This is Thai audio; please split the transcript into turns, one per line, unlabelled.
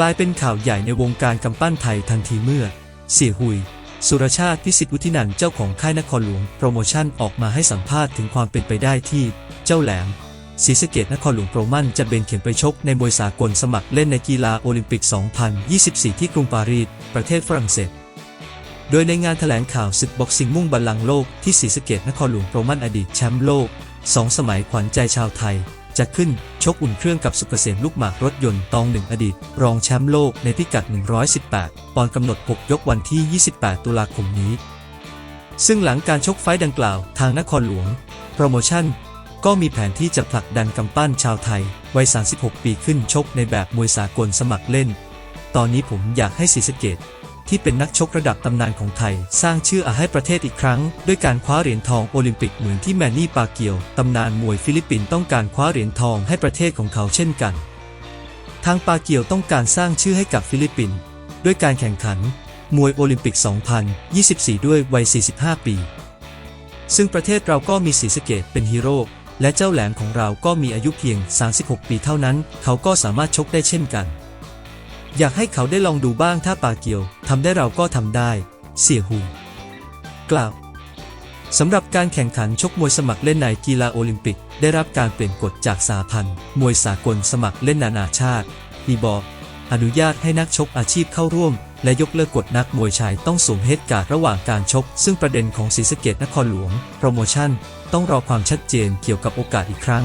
กลายเป็นข่าวใหญ่ในวงการกำปั้นไทยทันทีเมื่อ เสี่ยหุย สุรชาติพิสิทธิ์วุฒินันท์เจ้าของค่ายนครหลวงโปรโมชั่นออกมาให้สัมภาษณ์ถึงความเป็นไปได้ที่ เจ้าแหลมศรีสะเกดนครหลวงโปรมั่นจะเบนเข็มไปชกในมวยสากลสมัครเล่นในกีฬาโอลิมปิก 2024 ที่กรุงปารีส ประเทศฝรั่งเศส โดยในงานแถลงข่าวศึกบ็อกซิ่งมุ่งบัลลังก์โลกที่ศรีสะเกดนครหลวงโปรมันอดีตแชมป์โลกสองสมัยขวัญใจชาวไทย จะขึ้นชกอุ่นเครื่องกับสุกเกษมลูกหมากรถยนต์ตองหนึ่งอดีต รองแชมป์โลกในพิกัด 118 ปอนด์กำหนด 6 ยกวันที่ 28 ตุลาคมนี้ ซึ่งหลังการชกไฟดังกล่าวทางนครหลวง โปรโมชั่น ก็มีแผนที่จะผลักดันกำปั้นชาวไทย วัย 36 ปีขึ้นชกในแบบมวยสากลสมัครเล่น ตอนนี้ผมอยากให้ศรีสะเกด ที่เป็นนักชกระดับตำนานของไทย สร้างชื่ออาให้ประเทศอีกครั้ง ด้วยการคว้าเหรียญทองโอลิมปิกเหมือนที่แมนนี่ปาเกียวตำนานมวยฟิลิปปินส์ต้องการคว้าเหรียญทองให้ประเทศของเขาเช่นกัน ทางปาเกียวต้องการสร้างชื่อให้กับฟิลิปปินส์ด้วยการแข่งขัน มวยโอลิมปิก 2024 ด้วยวัย 45 ปี ซึ่งประเทศเราก็มีศรีสะเกดเป็นฮีโร่และเจ้าแหลมของเราก็มีอายุเพียง 36 ปีเท่านั้น เขาก็สามารถชกได้เช่นกัน อยากให้เขาได้ลองดูบ้างถ้าปาเกียวทำได้เราก็ทำได้ เสี่ยหูกล่าวสำหรับการแข่งขันชกมวยสมัครเล่นในกีฬาโอลิมปิก ได้รับการเปลี่ยนกฎจากสาพันธ์มวยสากลสมัครเล่นนานาชาติมีบออนุญาตให้นักชกอาชีพเข้าร่วม และยกเลิกกฎนักมวยชายต้องสวมเฮดการ์ดระหว่างการชก ซึ่งประเด็นของศรีสะเกดนครหลวง โปรโมชั่น ต้องรอความชัดเจนเกี่ยวกับโอกาสอีกครั้ง